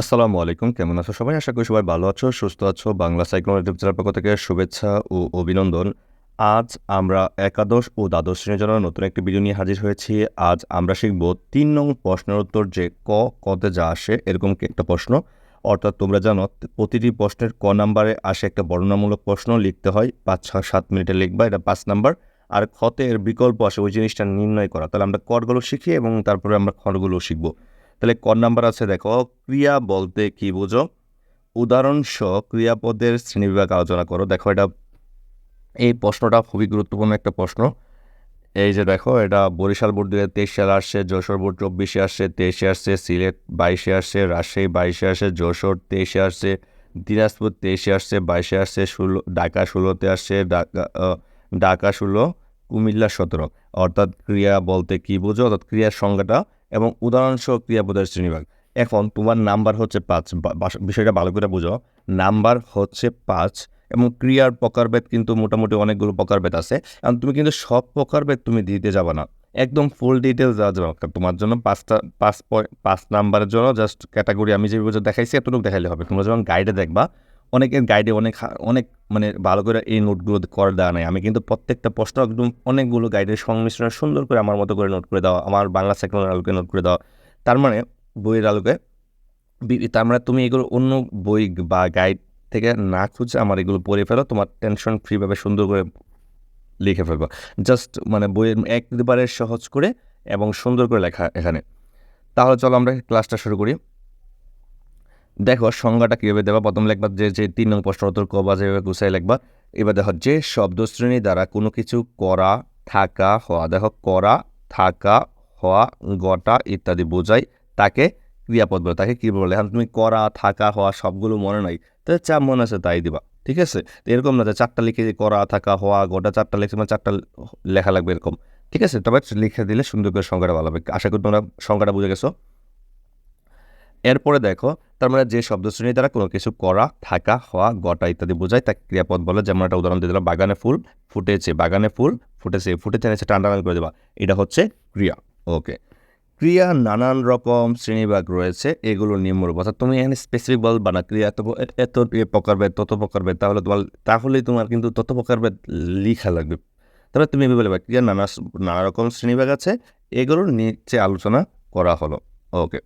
আসসালামু আলাইকুম, কেমন আছো সবাই? আশা করি সবাই ভালো আছো, সুস্থ আছো। বাংলা সাইক্লোন চ্যানেল পক্ষ থেকে শুভেচ্ছা ও অভিনন্দন। আজ আমরা একাদশ ও দ্বাদশ শ্রেণির জন্য নতুন একটি ভিডিও নিয়ে হাজির হয়েছি। আজ আমরা শিখব তিন নং প্রশ্নের উত্তর যে ক, কতে যা আসে এরকম একটা প্রশ্ন। অর্থাৎ তোমরা জানো, প্রতিটি প্রশ্নের ক নাম্বারে আসে একটা বর্ণনামূলক প্রশ্ন, লিখতে হয় পাঁচ, ছয়, সাত মিনিটে লিখবা, এটা পাঁচ নাম্বার। আর খতে এর বিকল্প আসে ওই জিনিসটা নির্ণয় করা। তাহলে আমরা কটগুলো শিখি এবং তারপরে আমরা খড়গুলো শিখব। তাহলে ক নাম্বার আছে দেখো ক্রিয়া বলতে কি বুঝো? উদাহরণ সহ ক্রিয়াপদের শ্রেণীবিভাগ আলোচনা করো। দেখো এটা এই প্রশ্নটা খুবই গুরুত্বপূর্ণ একটা প্রশ্ন। এই যে দেখো এটা বরিশাল বোর্ড দুই তেইশ সালে আসছে যশোর বোর্ড চব্বিশে আসছে তেইশে আসছে সিলেট বাইশে আসছে রাজশাহী বাইশে আসছে যশোর তেইশে আসছে দিনাজপুর তেইশে আসছে বাইশে আসছে ষোলো ঢাকা ষোলোতে আসছে আহ, ঢাকা ষোলো কুমিল্লা সতেরো। অর্থাৎ ক্রিয়া বলতে কি বুঝো? অর্থাৎ ক্রিয়ার সংজ্ঞাটা এবং উদাহরণসহ ক্রিয়াপদের শ্রেণীভাগ এখন তোমার নাম্বার হচ্ছে পাঁচ। বিষয়টা ভালো করে বুঝো। নাম্বার হচ্ছে পাঁচ এবং ক্রিয়ার প্রকারভেদ কিন্তু মোটামুটি অনেকগুলো প্রকারভেদ আছে। কারণ তুমি কিন্তু সব প্রকারভেদ তুমি দিতে যাবে না। একদম ফুল ডিটেলস দেওয়া যাবে। তোমার জন্য পাঁচটা, পাঁচ পাঁচ নাম্বারের জন্য জাস্ট ক্যাটাগরি আমি যেভাবে দেখাইছি, এতটুকু দেখাইলে হবে। তোমরা যখন গাইডে দেখবা অনেকের গাইডে অনেক অনেক মানে ভালো করে এই নোটগুলো করে দেওয়া নাই। আমি কিন্তু প্রত্যেকটা প্রশ্ন একদম অনেকগুলো গাইডের সংমিশ্রণ সুন্দর করে আমার মতো করে নোট করে দেওয়া আমার বাংলা সেকেন্ডের আলোকে নোট করে দেওয়া তার মানে বইয়ের আলোকে তার মানে তুমি এগুলো অন্য বই বা গাইড থেকে না খুঁজে আমার এগুলো পড়ে ফেলো, তোমার টেনশন ফ্রিভাবে সুন্দর করে লিখে ফেলব। জাস্ট মানে বইয়ের একবারে সহজ করে এবং সুন্দর করে লেখা এখানে। তাহলে চলো আমরা ক্লাসটা শুরু করি। দেখো, সংজ্ঞাটা কীভাবে দেবা? প্রথম লিখবা যে যে তিন নং প্রশ্ন, উত্তর কবা যেভাবে গুছাই লিখবা। এবার দেখো, যে শব্দশ্রেণী দ্বারা কোনো কিছু করা, থাকা, হওয়া, দেখো, করা, থাকা, হওয়া, গটা ইত্যাদি বোঝায় তাকে ক্রিয়াপদ বলে। তাকে কী বলে? এখন তুমি করা, থাকা, হওয়া সবগুলো মনে নাই, তাহলে যা মনে আছে তাই দিবা, ঠিক আছে? তো এরকম না যে চারটা লিখে করা, থাকা, হওয়া, গোটা চারটা লিখে মানে চারটা লেখা লাগবে এরকম, ঠিক আছে? তবে লিখে দিলে সুন্দর করে সংখ্যাটা ভালো হবে। আশা করি তোমরা সংখ্যাটা বুঝে গেছো। এরপরে দেখো তার মানে যে শব্দশ্রেণী দ্বারা কোনো কিছু করা, থাকা, হওয়া, গটা ইত্যাদি বোঝায়, তাকে ক্রিয়াপদ বলে। যেমন একটা উদাহরণ দিয়ে দিলাম, বাগানে ফুল ফুটেছে, বাগানে ফুল ফুটেছে ফুটেছে নিচে টান্ডান করে দেবা। এটা হচ্ছে ক্রিয়া। ওকে ক্রিয়া নানান রকম শ্রেণীভাগ রয়েছে, এগুলো নিম্নরূপ অর্থাৎ তুমি এখানে স্পেসিফিক বলবা না ক্রিয়া এত এত প্রকারভেদ তত প্রকারভেদ তাহলে তোমার, তাহলেই তোমার কিন্তু তত প্রকারভেদ লিখা লাগবে। তবে তুমি এভাবে বলবে ক্রিয়া নানা নানা রকম শ্রেণীভাগ আছে, এগুলোর নিচে আলোচনা করা হলো। ওকে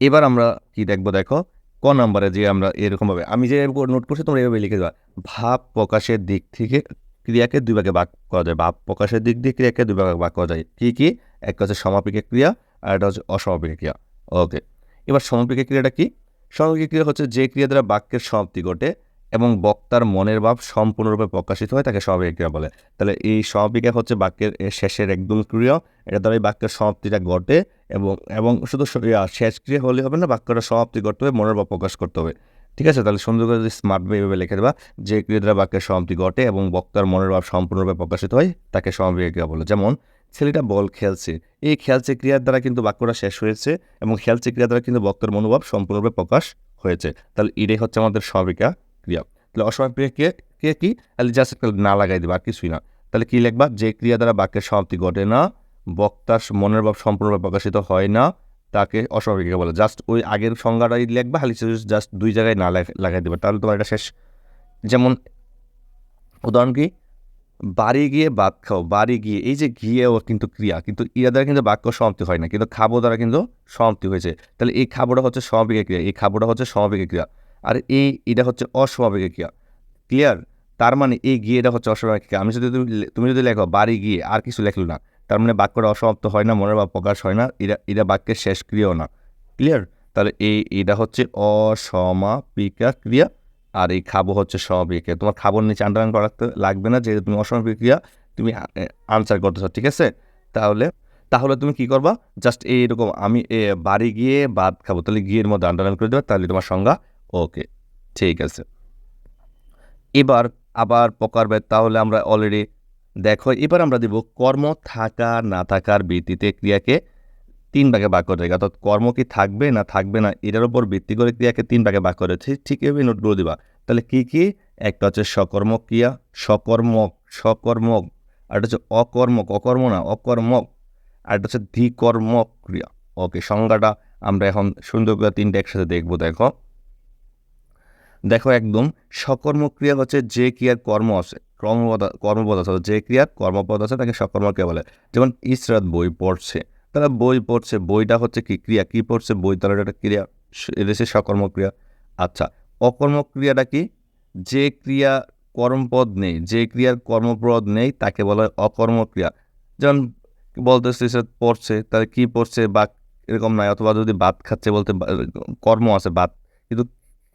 এবার আমরা কি দেখব দেখো? ক নাম্বারে যে আমরা এরকমভাবে, আমি যে নোট করছি তোমরা এভাবে লিখে দেওয়া ভাব প্রকাশের দিক থেকে ক্রিয়াকে দুই ভাগে ভাগ করা যায়। ভাব প্রকাশের দিক দিয়ে ক্রিয়াকে দুই ভাগে ভাগ করা যায়। কী কী? একটা হচ্ছে সমাপিকা ক্রিয়া, আর একটা হচ্ছে অসমাপিকা ক্রিয়া। ওকে। এবার সমাপিকা ক্রিয়াটা কি? সমাপিকা ক্রিয়া হচ্ছে যে ক্রিয়া দ্বারা বাক্যের সমাপ্তি ঘটে এবং বক্তার মনের ভাব সম্পূর্ণরূপে প্রকাশিত হয়, তাকে সমাপিকা ক্রিয়া বলে। তাহলে এই সমাপিকা হচ্ছে বাক্যের শেষের একদম ক্রিয়া। এটা দ্বারা বাক্যের সমাপ্তিটা ঘটে। এবং এবং শুধু শেষ ক্রিয়া হলে হবে না, বাক্যটা সমাপ্তি করতে হবে, মনের ভাব প্রকাশ করতে হবে। ঠিক আছে? তাহলে সুন্দর করে যদি স্মার্ট এভাবে লিখে দেবা, যে ক্রিয়া দ্বারা বাক্যের সমাপ্তি ঘটে এবং বক্তার মনের ভাব সম্পূর্ণরূপে প্রকাশিত হয়, তাকে সমাপিকা ক্রিয়া বলে। যেমন, ছেলেটা বল খেলছে। এই খেলছে ক্রিয়ার দ্বারা কিন্তু বাক্যটা শেষ হয়েছে এবং খেলছে ক্রিয়া দ্বারা কিন্তু বক্তার মনোভাব সম্পূর্ণরূপে প্রকাশ হয়েছে। তাহলে এটাই হচ্ছে আমাদের সমাপিকা ক্রিয়া। তাহলে অসমাপিকা ক্রিয়া ক্রিয়া কি তাহলে জাস্ট না লাগাই দেবা, আর কিছুই না। তাহলে কি লিখবা? যে ক্রিয়া দ্বারা বাক্যের সমাপ্তি ঘটে না বক্তার মনের ভাব সম্পূর্ণভাবে প্রকাশিত হয় না, তাকে অস্বাভাবিক বলে। জাস্ট ওই আগের সংজ্ঞাটাই লিখবা, খালি জাস্ট দুই জায়গায় না লাগাই দেবে। তাহলে তোমার এটা শেষ। যেমন উদাহরণ কি? বাড়ি গিয়ে ভাত খাও, বাড়ি গিয়ে এই যে গিয়েও কিন্তু ক্রিয়া, কিন্তু ইয়া দ্বারা কিন্তু বাক্য সমাপ্তি হয় না, কিন্তু খাব দ্বারা কিন্তু সমাপ্তি হয়েছে। তাহলে এই খাবোটা হচ্ছে সমাপিক ক্রিয়া, এই খাবোটা হচ্ছে সমাপিক ক্রিয়া। আর এই এটা হচ্ছে অস্বাভাবিক ক্রিয়া। ক্লিয়ার? তার মানে এই গিয়েটা হচ্ছে অস্বাভাবিক ক্রিয়া। আমি যদি তুমি তুমি যদি লেখো বাড়ি গিয়ে আর কিছু লেখলো না তার মানে বাক্যটা অসমাপ্ত হয় না, মনের বা প্রকাশ হয় না এটা এটা বাক্যের শেষ ক্রিয়াও না। ক্লিয়ার তাহলে এই এটা হচ্ছে অসমাপিকা ক্রিয়া, আর এই খাব হচ্ছে সমাপিকা তোমার খাবোর নিচে আন্ডারলাইন করা লাগবে না, যেহেতু তুমি অসমাপিক ক্রিয়া, তুমি আনসার করতেছ, ঠিক আছে? তাহলে তাহলে তুমি কি করবা? জাস্ট এইরকম আমি বাড়ি গিয়ে ভাত খাব, তাহলে গিয়ের মধ্যে আন্ডারলাইন করে দেবে, তাহলে তোমার সংজ্ঞা ওকে ঠিক আছে। এবার আবার প্রকারভেদ, তাহলে আমরা অলরেডি দেখো, এবার আমরা দিব কর্ম থাকা, না থাকার ভিত্তিতে ক্রিয়াকে তিন ভাগে ভাগ করে থাকে। অর্থাৎ কর্ম কি থাকবে, না থাকবে, না এটার উপর ভিত্তি করে ক্রিয়াকে তিন ভাগে ভাগ করেছে ঠিক এভাবে নোটগুলো দিবা। তাহলে কি কি? একটা হচ্ছে সকর্ম ক্রিয়া সকর্মক সকর্মক আর একটা হচ্ছে অকর্মক, অকর্ম না, অকর্মক, আর একটা হচ্ছে দ্বিকর্মক ক্রিয়া। ওকে, সংজ্ঞাটা আমরা এখন সুন্দর করে তিনটা একসাথে দেখব, দেখো। দেখো একদম সকর্মক ক্রিয়া হচ্ছে যে ক্রিয়ার কর্ম আছে। কর্মপদ কর্মপদ আছে যে ক্রিয়ার কর্মপদ আছে তাকে সকর্ম ক্রিয়া বলে। যেমন ইসরাত বই পড়ছে, তারা বই পড়ছে, বইটা হচ্ছে কি ক্রিয়া, কি পড়ছে বই তাহলে একটা ক্রিয়া, এদেশে সকর্ম ক্রিয়া। আচ্ছা অকর্মক ক্রিয়াটা কি? যে ক্রিয়া কর্মপদ নেই, যে ক্রিয়ার কর্মপদ নেই তাকে বলা হয় অকর্মক ক্রিয়া। যেমন বলতেছে সে পড়ছে তাহলে কি পড়ছে বা এরকম নাই, অথবা যদি ভাত খাচ্ছে বলতে কর্ম আছে ভাত, কিন্তু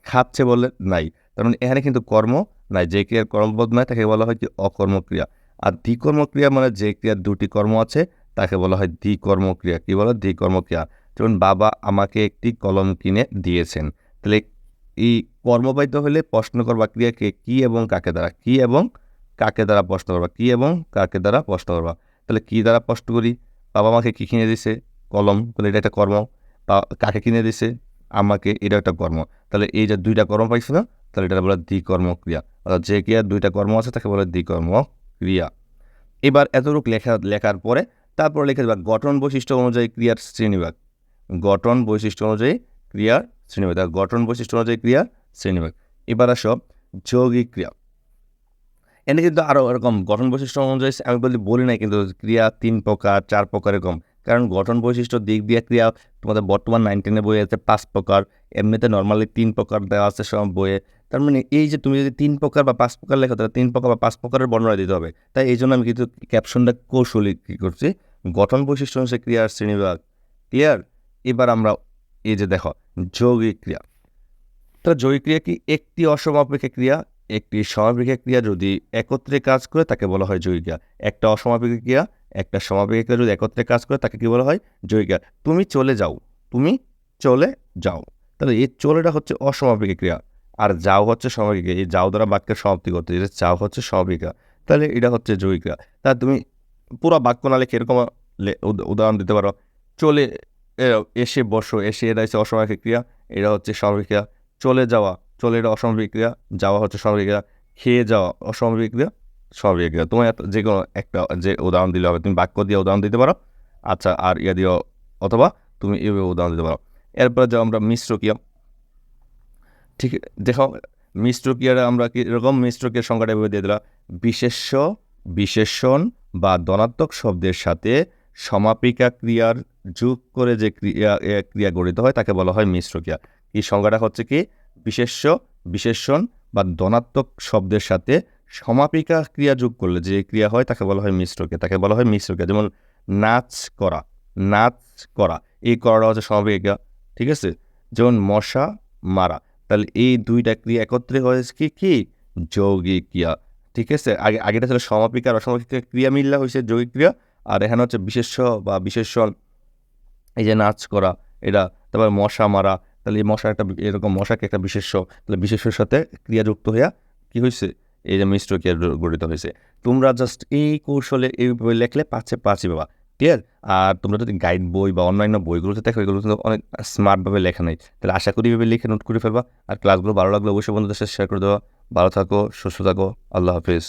খাচ্ছে বলে নাই। তার মানে এখানে কিন্তু কর্ম নাই, যে ক্রিয়ার কর্মবোধ নয়, তাকে বলা হয় কি অকর্মক্রিয়া। আর দ্বিকর্মক্রিয়া মানে যে ক্রিয়ার দুটি কর্ম আছে, তাকে বলা হয় দ্বিকর্মক্রিয়া। কী বলো? দ্বিকর্মক্রিয়া। যেমন বাবা আমাকে একটি কলম কিনে দিয়েছেন। তাহলে এই কর্মবাদ্য হলে প্রশ্ন করবা ক্রিয়াকে কি এবং কাকে দ্বারা? কি এবং কাকে দ্বারা প্রশ্ন করবা? কি এবং কাকে দ্বারা প্রশ্ন করবা? তাহলে কি দ্বারা প্রশ্ন করি? বাবা আমাকে কী কিনে দিছে কলম। তাহলে এটা একটা কর্ম। বা কাকে কিনে দিছে আমাকে এটা একটা কর্ম। তাহলে এই যে দুইটা কর্ম পাইছো না তাহলে এটা বলে দ্বিকর্ম ক্রিয়া অর্থাৎ যে ক্রিয়ার দুইটা কর্ম আছে, তাকে বলে দ্বিকর্ম ক্রিয়া এবার এতটুকু লেখা, লেখার পরে তারপরে লিখে দেবা গঠন বৈশিষ্ট্য অনুযায়ী ক্রিয়ার শ্রেণীভাগ গঠন বৈশিষ্ট্য অনুযায়ী ক্রিয়ার শ্রেণীভাগ গঠন বৈশিষ্ট্য অনুযায়ী ক্রিয়ার শ্রেণীভাগ এবার আসো যৌগিক ক্রিয়া। এনে কিন্তু আরও এরকম গঠন বৈশিষ্ট্য অনুযায়ী, আমি বলি বলি নাই, কিন্তু ক্রিয়া তিন প্রকার, চার প্রকার এরকম। কারণ গঠন বৈশিষ্ট্য দিক দিয়ে ক্রিয়া তোমাদের বর্তমান নাইন টেনের বইয়ে আছে পাঁচ প্রকার। এমনিতে নর্মালি তিন প্রকার দেওয়া আছে সব বইয়ে। তার মানে এই যে তুমি যদি তিন প্রকার বা পাঁচ প্রকার লেখো, তাহলে তিন প্রকার বা পাঁচ প্রকারের বর্ণনা দিতে হবে। তাই এই জন্য আমি কিন্তু ক্যাপশনটা কৌশলী কী করছি, গঠন বৈশিষ্ট্য অনুসারে ক্রিয়ার শ্রেণীবিভাগ। ক্লিয়ার এবার আমরা এই যে দেখো, যৌগিক ক্রিয়া। তাহলে যৌগিক ক্রিয়া কি? একটি অসমাপেক্ষে ক্রিয়া, একটি সমাপেক্ষে ক্রিয়া যদি একত্রে কাজ করে, তাকে বলা হয় যৌগিক ক্রিয়া। একটা অসমাপেক্ষে ক্রিয়া, একটা সমাপেক্ষে ক্রিয়া যদি একত্রে কাজ করে, তাকে কি বলা হয়? যৌগিক ক্রিয়া। তুমি চলে যাও, তুমি চলে যাও। তাহলে এই চলেটা হচ্ছে অসমাপেক্ষে ক্রিয়া। আর যাও হচ্ছে সমাপিক এই যাও দ্বারা বাক্যের সমাপ্তি করতে যেটা চাও হচ্ছে সমাপিক তাহলে এটা হচ্ছে যৌগিক তা তুমি পুরো বাক্য না লিখে এরকম উদাহরণ দিতে পারো। চলে এসে বসো, এসে এটা হচ্ছে অসমাপিক ক্রিয়া, এটা হচ্ছে সমাপিক চলে যাওয়া, চলে এটা অসমাপিক ক্রিয়া, যাওয়া হচ্ছে সমাপিক ক্রিয়া। খেয়ে যাওয়া, অসমাপিক ক্রিয়া, সমাপিক ক্রিয়া। তোমার যে কোনো একটা যে উদাহরণ দিলে হবে, তুমি বাক্য দিয়ে উদাহরণ দিতে পারো। আচ্ছা আর ইয়া দিও অথবা তুমি এভাবে উদাহরণ দিতে পারো। এরপরে যাও আমরা মিশ্র ক্রিয়া। ঠিক, দেখো মিশ্র ক্রিয়াটা আমরা কি, এরকম মিশ্র ক্রিয়ার সংখ্যাটা এভাবে দিয়ে দিলাম। বিশেষ্য, বিশেষণ বা ধনাত্মক শব্দের সাথে সমাপিকা ক্রিয়ার যোগ করে যে ক্রিয়া ক্রিয়া গঠিত হয়, তাকে বলা হয় মিশ্র ক্রিয়া এই সংজ্ঞাটা হচ্ছে কি? বিশেষ্য, বিশেষণ বা ধনাত্মক শব্দের সাথে সমাপিকা ক্রিয়া যোগ করলে যে ক্রিয়া হয়, তাকে বলা হয় মিশ্র ক্রিয়া তাকে বলা হয় মিশ্র ক্রিয়া যেমন, নাচ করা নাচ করা। এই করাটা হচ্ছে সমাপিকা ঠিক আছে? যেমন, মশা মারা। তাহলে এই দুইটা ক্রিয়া একত্রে হয়েছে কি কি? যৌগিক ক্রিয়া। ঠিক আছে? আগে, আগেটা ছিল সমাপিকা আর অসমাপিকা ক্রিয়া। মিললে হয়েছে যৌগিক ক্রিয়া। আর এখানে হচ্ছে বিশেষ্য বা বিশেষণ, এই যে নাচ করা, এটা, তারপর মশা মারা। তাহলে এই মশা একটা, এরকম মশাকে একটা বিশেষ্য। তাহলে বিশেষ্যর সাথে ক্রিয়া যুক্ত হইয়া কি হয়েছে এই যে মিশ্র ক্রিয়া গঠিত হয়েছে তোমরা জাস্ট এই কৌশলে এই লেখলে পাচ্ছে পাঁচই বাবা। ক্লিয়ার আর তোমরা যদি গাইড বই বা অন্যান্য বইগুলোতে দেখো, এগুলো কিন্তু অনেক স্মার্টভাবে লেখা নেই। তাহলে আশা করি এভাবে লিখে নোট করে ফেলবা। আর ক্লাসগুলো ভালো লাগলে অবশ্যই বন্ধুদের সাথে শেয়ার করে দেওয়া ভালো থাকো, সুস্থ থাকো। আল্লাহ হাফিজ।